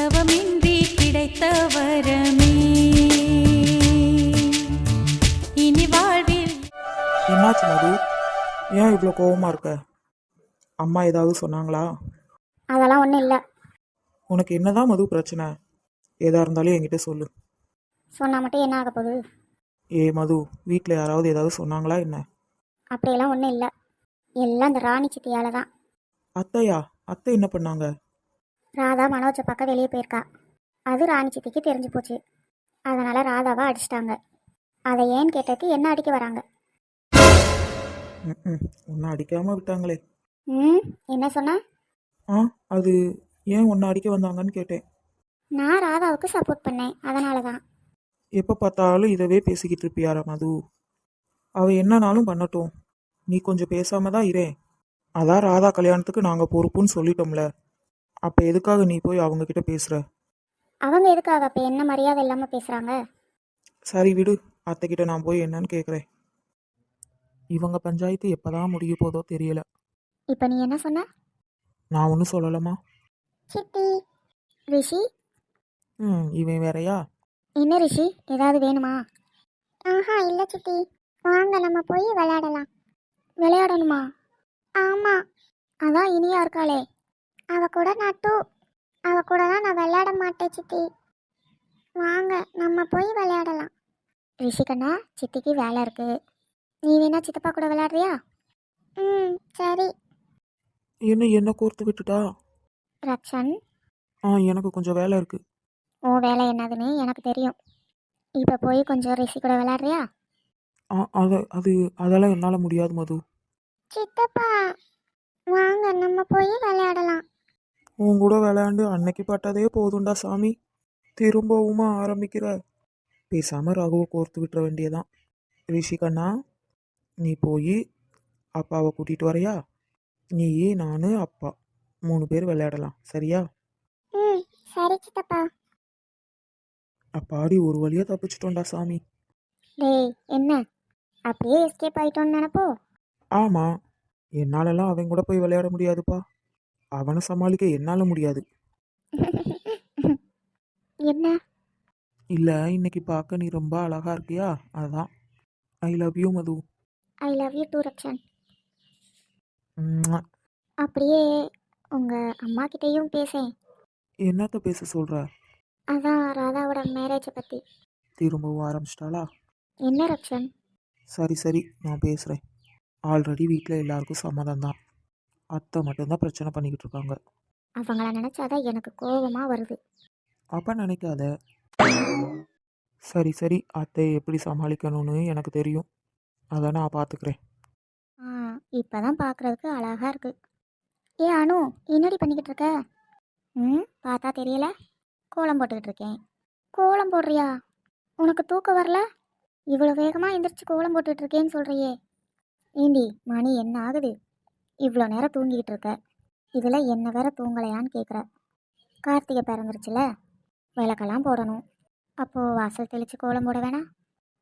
தவமின்றி கிடைத்த வரமே இனி வாழ்வில் என்னாச்சு மது? ஏன் இவ்வளோ கோவமா இருக்க? அம்மா ஏதாவது சொன்னாங்களா? அதெல்லாம் ஒன்றும் இல்லை. உனக்கு என்னதான் மது பிரச்சனை? ஏதா இருந்தாலும் என்கிட்ட சொல்லு. சொன்னால் மட்டும் என்ன ஆக போகுது? ஏ மது வீட்டில் யாராவது ஏதாவது சொன்னாங்களா என்ன? அப்படியெல்லாம் ஒன்றும் இல்லை. எல்லாம் இந்த ராணி சித்தியால தான். அத்தையா? அத்தை என்ன பண்ணாங்க? ராதா மனோஜை பக்கம் வெளியே போயிருக்கா. அது ராணி சித்திக்கு தெரிஞ்சு போச்சு. அதனால் ராதாவை அடிச்சிட்டாங்க. அதை ஏன்னு கேட்டதுக்கு என்ன அடிக்க வராங்க? ம் உன்னை அடிக்காமல் விட்டாங்களே. ம் என்ன சொன்ன? ஆ அது ஏன் உன்னை அடிக்க வந்தாங்கன்னு கேட்டேன். நான் ராதாவுக்கு சப்போர்ட் பண்ணேன். அதனால தான் எப்போ பார்த்தாலும் இதவே பேசிக்கிட்டு இருப்பியாரா மது அவ என்னனாலும் பண்ணட்டும். நீ கொஞ்சம் பேசாம தான் இரே. அதான் ராதா கல்யாணத்துக்கு நாங்கள் பொறுப்புன்னு சொல்லிட்டோம்ல. அப்போ எதுக்காக நீ போய் அவங்க கிட்ட பேசுற? அவங்க எதுக்காக? அப்போ என்ன மரியாதை இல்லாமல் பேசுகிறாங்க சரி விடு அத்தைக்கிட்ட நான் போய் என்னன்னு கேட்குறேன் இவங்க பஞ்சாயத்து எப்பதான் முடிய போதோ தெரியல. இப்போ நீ என்ன சொன்ன? நான் ஒன்றும் சொல்லலாமா சித்தி. ரிஷி? ம் இவன் வேறயா? என்ன ரிஷி? ஏதாவது வேணுமா? ஆஹா இல்லை சித்தி. வாங்க நம்ம போய் விளையாடலாம். விளையாடணுமா? ஆமாம் அதான் இனியா இருக்காளே. அவ கூட நான் டூ அவ கூட தான் நான் விளையாட மாட்டேன் சித்தி. வாங்க நம்ம போய் விளையாடலாம். ரிஷி கண்ணா சித்திக்கு வேலை இருக்கு. நீ வேணா சித்தப்பா கூட விளையாடுறியா? ம் சரி. என்ன என்ன கோர்த்து விட்டுட்டா? ரக்ஷன்? ஆ எனக்கு கொஞ்சம் வேலை இருக்கு. உன் வேலை என்னதுன்னு எனக்கு தெரியும். இப்போ போய் கொஞ்சம் ரிஷி கூட விளையாடுறியா? ஆ அது அது அதெல்லாம் என்னால் முடியாது மது. சித்தப்பா வாங்க நம்ம போய் விளையாடலாம். உன் கூட விளையாண்டு அன்னைக்கு பட்டதே போதும்டா சாமி. திரும்பவுமா ஆரம்பிக்கிற பேசாம ரகுவை கோர்த்து விட்டுற வேண்டியதான் ரிஷி கண்ணா நீ போய் அப்பாவை கூட்டிட்டு வரையா? நீ நான் அப்பா. மூணு பேர் விளையாடலாம். சரியா? ம் சரி சித்தப்பா. அப்பாடி ஒரு வழியா தப்பிச்சிட்டோம்டா சாமி. டேய் என்ன? அப்படியே எஸ்கேப் ஆயிட்டோன்னு நினப்போ? ஆமா. என்னாலலாம் அவன் கூட போய் விளையாட முடியாதுப்பா. அவனை சமாளிக்க என்னால முடியாது. என்ன? இல்ல இன்னைக்கு பார்க்க நீ ரொம்ப அழகா இருக்கியா? அதான். I love you Madhu. I love you too Rakshan. ம்ம். அப்படியே உங்கள் அம்மா கிட்டேயும் பேசேன். என்னத்த பேச சொல்ற? அதான் ராதாவோட மேரேஜை பற்றி திரும்பவும் ஆரம்பிச்சிட்டாளா? என்ன ரக்ஷன்? சரி சரி நான் பேசுகிறேன் ஆல்ரெடி வீட்டில் எல்லாருக்கும் சம்மதம் தான் அத்தை மட்டும்தான் பிரச்சனை பண்ணிக்கிட்டு இருக்காங்க. அவங்கள நினச்சாதான் எனக்கு கோபமாக வருது. அப்போ நினைக்காத. சரி சரி. அத்தை எப்படி சமாளிக்கணும்னு எனக்கு தெரியும். அதை நான் பார்த்துக்கிறேன் ஆ இப்போ தான் பார்க்குறதுக்கு அழகாக இருக்கு. ஏ அனு என்னடி பண்ணிக்கிட்டு இருக்க? ம் பார்த்தா தெரியல. கோலம் போட்டுக்கிட்டு இருக்கேன். கோலம் போடுறியா? உனக்கு தூக்கம் வரல? இவ்வளோ வேகமாக எந்திரிச்சு கோலம் போட்டுட்டு இருக்கேன்னு சொல்கிறியே ஏண்டி மணி என்ன ஆகுது? இவ்வளோ நேரம் தூங்கிக்கிட்டு இருக்க? இதில் என்ன வேற தூங்கலையான்னு கேட்குற கார்த்திகை பிறந்துருச்சுல? விளக்கெல்லாம் போடணும். அப்போது வாசல் தெளித்து கோலம் போட வேணாம்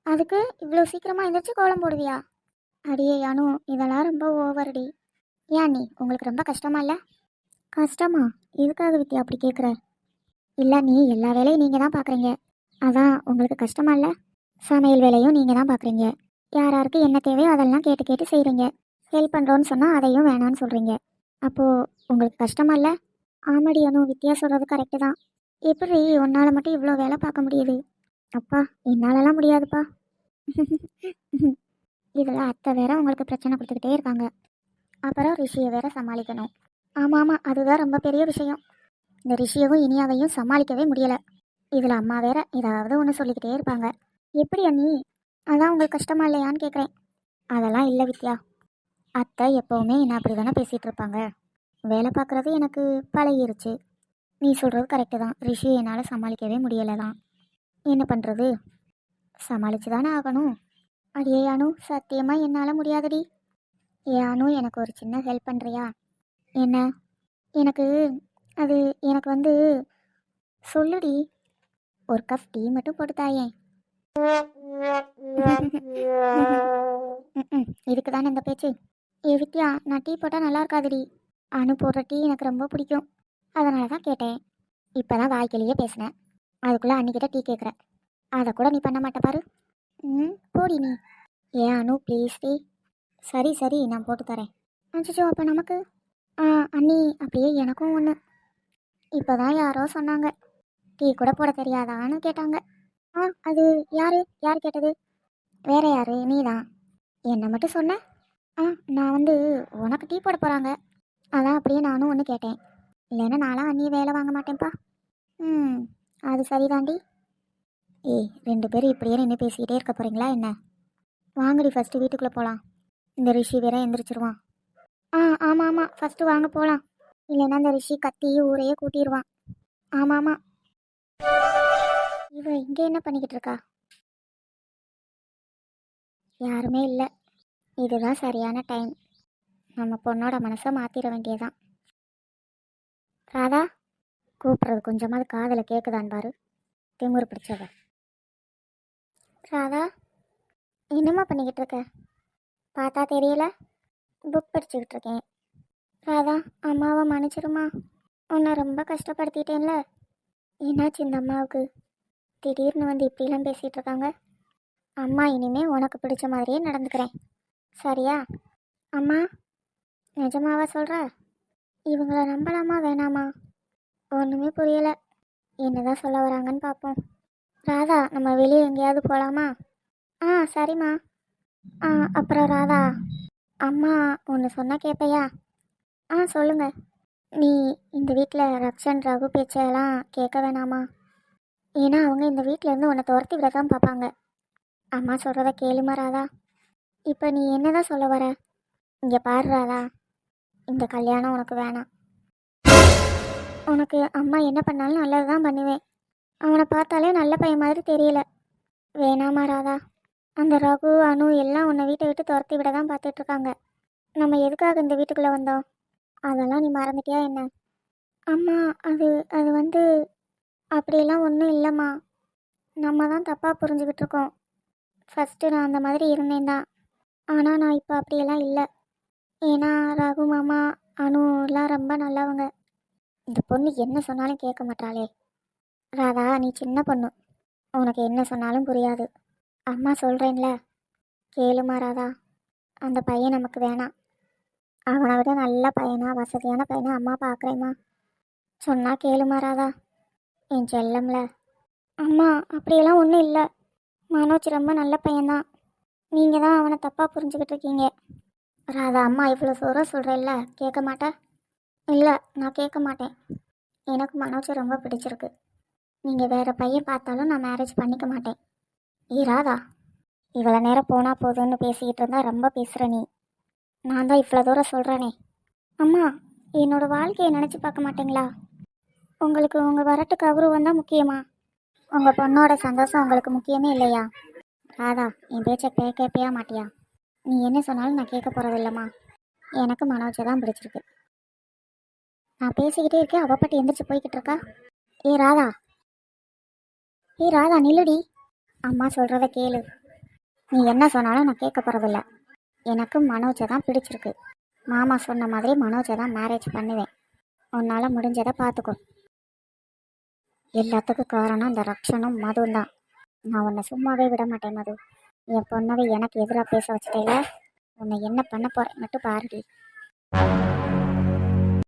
அதுக்கு இவ்வளோ சீக்கிரமாக எழுந்திரிச்சு கோலம் போடுவியா? அடியே அனு இதெல்லாம் ரொம்ப ஓவர்டி. ஏன் நீ உங்களுக்கு ரொம்ப கஷ்டமா இல்லை? கஷ்டமா? எதுக்காக வித்தியா அப்படி கேட்குற இல்லை நீ எல்லா வேலையும் நீங்கள் தான் பார்க்குறீங்க அதான் உங்களுக்கு கஷ்டமா இல்லை? சமையல் வேலையும் நீங்கள் தான் பார்க்குறீங்க யார் யாருக்கு என்ன தேவையோ அதெல்லாம் கேட்டு கேட்டு செய்கிறீங்க ஹெல்ப் பண்ணுறோன்னு சொன்னால் அதையும் வேணான்னு சொல்கிறீங்க அப்போது உங்களுக்கு கஷ்டமா இல்லை? ஆமாடி அனு வித்யா சொல்கிறது கரெக்டு தான். எப்படி உன்னால் மட்டும் இவ்வளோ வேலை பார்க்க முடியுது? அப்பா என்னாலலாம் முடியாதுப்பா. இதில் அத்தை வேற உங்களுக்கு பிரச்சனை கொடுத்துக்கிட்டே இருக்காங்க. அப்புறம் ரிஷியை வேற சமாளிக்கணும். ஆமாம் ஆமாம் அதுதான் ரொம்ப பெரிய விஷயம். இந்த ரிஷியவும் இனியாவையும் சமாளிக்கவே முடியலை. இதில் அம்மா வேற ஏதாவது ஒன்று சொல்லிக்கிட்டே இருப்பாங்க. எப்படி அண்ணி? அதான் உங்களுக்கு கஷ்டமா இல்லையான்னு கேட்குறேன் அதெல்லாம் இல்லை வித்யா. அத்தை எப்போவுமே என்ன அப்படி தானே பேசிகிட்டு இருப்பாங்க? வேலை பார்க்குறது எனக்கு பழகிருச்சு. நீ சொல்கிறது கரெக்டு தான். ரிஷி என்னால் சமாளிக்கவே முடியலை தான். என்ன பண்ணுறது சமாளித்து தானே ஆகணும். அடியே அனு? சத்தியமாக என்னால் முடியாதுடி. ஏ அனு எனக்கு ஒரு சின்ன ஹெல்ப் பண்ணுறியா என்ன? எனக்கு அது எனக்கு வந்து சொல்லுடி. ஒரு கப் டீ மட்டும் போட்டு தாயேன் ம்ம். இதுக்கு தானே இந்த பேச்சு? ஏ வித்யா நான் டீ போட்டால் நல்லா இருக்காதுடி. அனு போடுற டீ எனக்கு ரொம்ப பிடிக்கும். அதனால தான் கேட்டேன். இப்போ தான் வாய்க்கிலேயே பேசினேன். அதுக்குள்ளே அன்னிக்கிட்ட டீ கேட்குறேன் அதை கூட நீ பண்ண மாட்ட பாரு. ம் போடி நீ. ஏ அனு ப்ளீஸ் டீ. சரி சரி நான் போட்டு தரேன். அச்சோ அப்போ நமக்கு? ஆ அண்ணி அப்படியே எனக்கும் ஒன்று இப்போ தான் யாரோ சொன்னாங்க. டீ கூட போட தெரியாதான்னு கேட்டாங்க. ஆ அது யார்? யார் கேட்டது? வேற யார்? நீ தான் என்னை மட்டும் சொன்ன? ஆ நான் வந்து உனக்கு டீ போட போகிறாங்க அதான் அப்படியே நானும் ஒன்று கேட்டேன். இல்லைன்னா நானும் அண்ணியை வேலை வாங்க மாட்டேன்ப்பா ம் அது சரிதாண்டி. ஏய் ரெண்டு பேரும் இப்படியே நின்று பேசிக்கிட்டே இருக்க போகிறீங்களா என்ன? வாங்கடி ஃபஸ்ட்டு வீட்டுக்குள்ளே போகலாம் இந்த ரிஷி வேற எந்திரிச்சிருவான். ஆ ஆமாம் ஆமாம் ஃபஸ்ட்டு வாங்க போகலாம் இல்லைன்னா இந்த ரிஷி கத்தி ஊரையே கூட்டிடுவான் ஆமாம் ஆமாம் இவ இங்கே என்ன பண்ணிக்கிட்டு இருக்கா? யாருமே இல்லை. இதுதான் சரியான டைம். நம்ம பொண்ணோட மனசை மாற்றிட வேண்டியதான் ராதா கூப்பிட்றது கொஞ்சமாவது காதில் கேட்குதான் பாரு. திமுரு பிடிச்சவ. ராதா என்னம்மா பண்ணிக்கிட்டு இருக்க? பார்த்தா தெரியல. புக் படிச்சுக்கிட்டு இருக்கேன். ராதா அம்மாவை மன்னிச்சிருமா உன்னை ரொம்ப கஷ்டப்படுத்திட்டேன்ல. என்னாச்சு இந்த அம்மாவுக்கு? திடீர்னு வந்து இப்படிலாம் பேசிகிட்டு இருக்காங்க. அம்மா இனிமே உனக்கு பிடிச்ச மாதிரியே நடந்துக்கிறேன். சரியா? அம்மா நிஜமாவா சொல்கிற இவங்கள நம்பலாமா வேணாமா? ஒன்றுமே புரியலை. என்னதான் சொல்ல வராங்கன்னு பார்ப்போம் ராதா நம்ம வெளியே எங்கேயாவது போகலாமா ஆ சரிம்மா. ஆ அப்புறம் ராதா அம்மா ஒன்று சொன்னால் கேட்பையா ஆ சொல்லுங்கள் நீ இந்த வீட்டில் ரக்ஷன் ரகு பேச்சையெல்லாம் கேட்க வேணாமா? ஏன்னா அவங்க இந்த வீட்டில் இருந்து உன்னை துரத்தி விட தான் பார்ப்பாங்க அம்மா சொல்கிறத கேளுமா ராதா? இப்போ நீ என்னதான் சொல்ல வர? இங்கே பாரு இந்த கல்யாணம் உனக்கு வேணாம். உனக்கு அம்மா என்ன பண்ணாலும் நல்லது தான் பண்ணுவேன். அவனை பார்த்தாலே நல்ல பையன் மாதிரி தெரியல. வேணாமா ராதா. அந்த ரகு அனு எல்லாம் உன்னை வீட்டை விட்டு துரத்தி விட தான் பார்த்துட்டு இருக்காங்க. நம்ம எதுக்காக இந்த வீட்டுக்குள்ளே வந்தோம்? அதெல்லாம் நீ மறந்துட்டியா என்ன? அம்மா அது அது வந்து அப்படியெல்லாம் ஒன்றும் இல்லைம்மா. நம்ம தான் தப்பாக புரிஞ்சுக்கிட்டு இருக்கோம். ஃபஸ்ட்டு நான் அந்த மாதிரி இருந்தேன் தான் ஆனால் நான் இப்போ அப்படியெல்லாம் இல்லை. ஏன்னா ரகு மாமா அனுலாம் ரொம்ப நல்லவங்க. இந்த பொண்ணு என்ன சொன்னாலும் கேட்க மாட்டாளே. ராதா நீ சின்ன பொண்ணு. உனக்கு என்ன சொன்னாலும் புரியாது. அம்மா சொல்கிறேன்ல கேளுமா ராதா. அந்த பையன் நமக்கு வேணாம். அவனை விட நல்ல பையனா வசதியான பையனா அம்மா பார்க்குறேம்மா சொன்னால் கேளுமா ராதா. என் செல்லம்ல. அம்மா அப்படியெல்லாம் ஒன்றும் இல்லை. மனோஜ் ரொம்ப நல்ல பையன்தான். நீங்கள் தான் அவனை தப்பாக புரிஞ்சுக்கிட்டு இருக்கீங்க ராதா அம்மா இவ்வளோ தூரம் சொல்கிறேல்ல கேட்க மாட்டேன் இல்லை நான் கேட்க மாட்டேன். எனக்கு மனோஜை ரொம்ப பிடிச்சிருக்கு. நீங்கள் வேறு பையன் பார்த்தாலும் நான் மேரேஜ் பண்ணிக்க மாட்டேன். ஏ ராதா இவ்வளோ நேரம் போனால் போதும்னு பேசிக்கிட்டு இருந்தா ரொம்ப பேசுகிற நீ. நான் தான் இவ்வளோ தூரம் சொல்கிறேனே அம்மா என்னோடய வாழ்க்கையை நினச்சி பார்க்க மாட்டீங்களா? உங்களுக்கு உங்கள் வரட்டு கௌரவம் தான் முக்கியமா? உங்கள் பொண்ணோட சந்தோஷம் உங்களுக்கு முக்கியமே இல்லையா? ராதா என் பேச்சை கே கேட்பியா மாட்டியா? நீ என்ன சொன்னாலும் நான் கேட்க போகிறதில்லம்மா எனக்கு மனோஜை தான் பிடிச்சிருக்கு. நான் பேசிக்கிட்டே இருக்கேன் அவப்பட்டு பாட்டு எந்திரிச்சு போய்கிட்டு இருக்கா? ஏ ராதா. ஏ ராதா நில்லுடி. அம்மா சொல்கிறத கேளு. நீ என்ன சொன்னாலும் நான் கேட்க போகிறதில்ல எனக்கு மனோஜை தான் பிடிச்சிருக்கு. மாமா சொன்ன மாதிரி மனோஜை தான் மேரேஜ் பண்ணுவேன். உன்னால் முடிஞ்சதை பார்த்துக்கோ. எல்லாத்துக்கும் காரணம் இந்த ரக்ஷனும் மதுவும் தான். நான் உன்னை சும்மாவே விட மாட்டேன் மது. என் பொண்ணவை எனக்கு எதிராக பேச வச்சுட்டேல? உன்னை என்ன பண்ண போறேன் மட்டும் பாருடி.